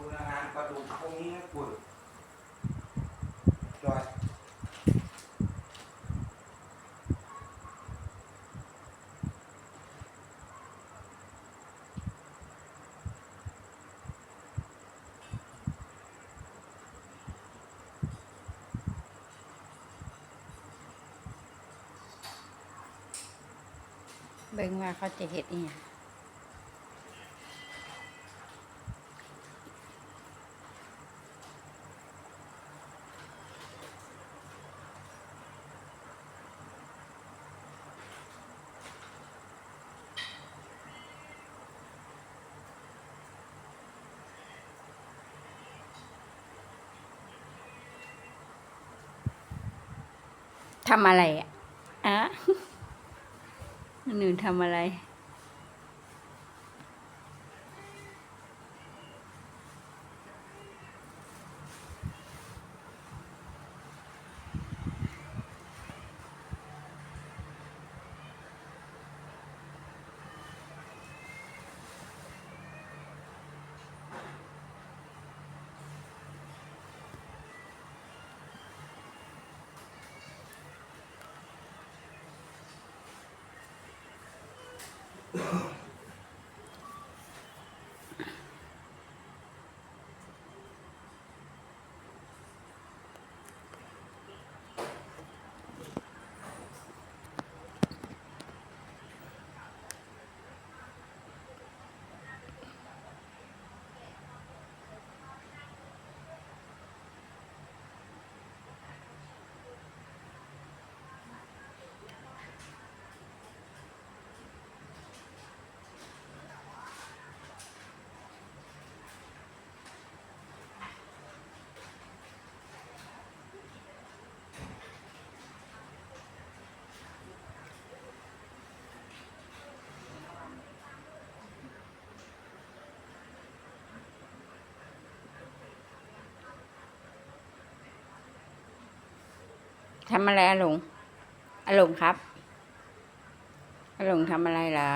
ดูตรงนี้นะคุณจอยเบิ่งว่าเขาจะเฮ็ดอีหยัง ทำอะไรอะอะหนูทำอะไร Wow. ทำอะไรอาหลงอาหลงครับอาหลงทำอะไรเหรอ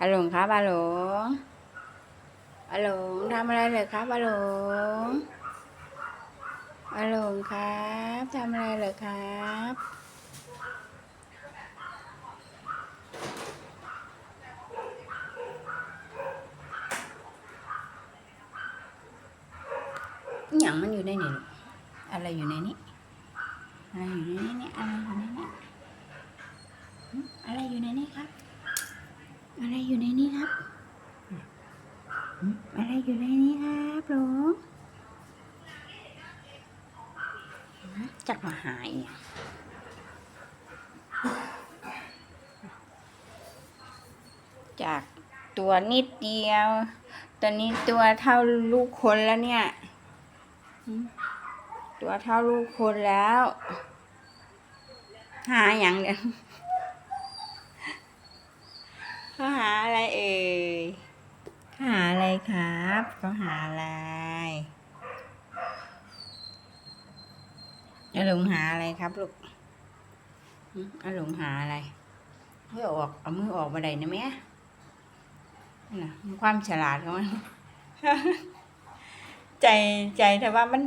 อาหลงครับอาหลงอาหลงทำอะไรเหรอครับอาหลงอาหลงครับทำอะไรเหรอครับอย่างมันอยู่ในนี่อะไรอยู่ในนี้ อะไรอยู่ในนี้เนี่ยอะไรอยู่ในนี้อะไรอยู่ในนี้ครับ อะไรอยู่ในนี้ครับ อะไรอยู่ในนี้ครับหลงจักมาหายจากตัวนิดเดียว ตอนนี้ตัวเท่าลูกคนแล้วเนี่ย ตัวเท่าลูกคนแล้ว หาอย่างเดียวเขาหาอะไรเอ่ยเขาหาอะไรครับเขาหาอะไรอาหลงหาอะไรครับลูกอาหลงหาอะไรเพื่อออกเอามือออกมาได้นะแม่นั่นะความฉลาดของมันใจใจแต่ว่ามัน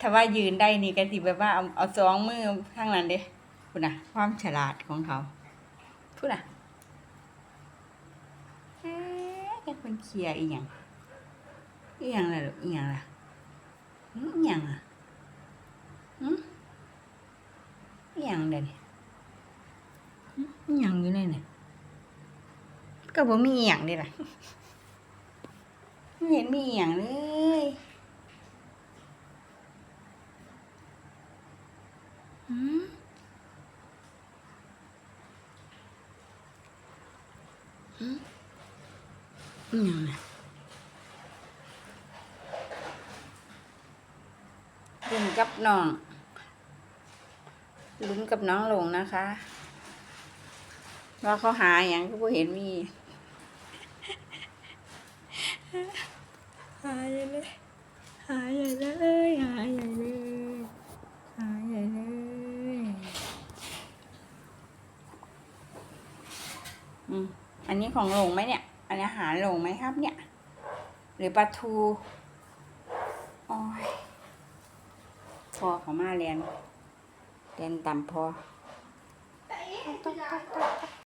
ถ้าว่ายืนได้นี่ก็สิแบบว่าเอาเอาสองมือข้างนั้นเด้พูดนะความฉลาดของเขาพูดนะเอ๊ะแกเป็นเคลียอีหยังอีหยังล่ะลูกอีหยังล่ะหึอีหยังอะหึอีหยังเด้นี่อีหยังอยู่ในนี่ก็บ่มีอีหยังเด้ล่ะไม่เห็นมีอีหยังเลย หืมหืมยังนะลุ้นกับน้อง ลุ้นกับน้องหลงนะคะ ว่าเขาหาอย่างก็เห็นมีหาใหญ่เลย หาใหญ่เลยหาใหญ่เลย อันนี้ของหลงไหมเนี่ย อันอาหารหลงไหมครับ เนี่ย หรือปลาทูโอ้ยพอเขามาเรียนเรียนต่ำพอ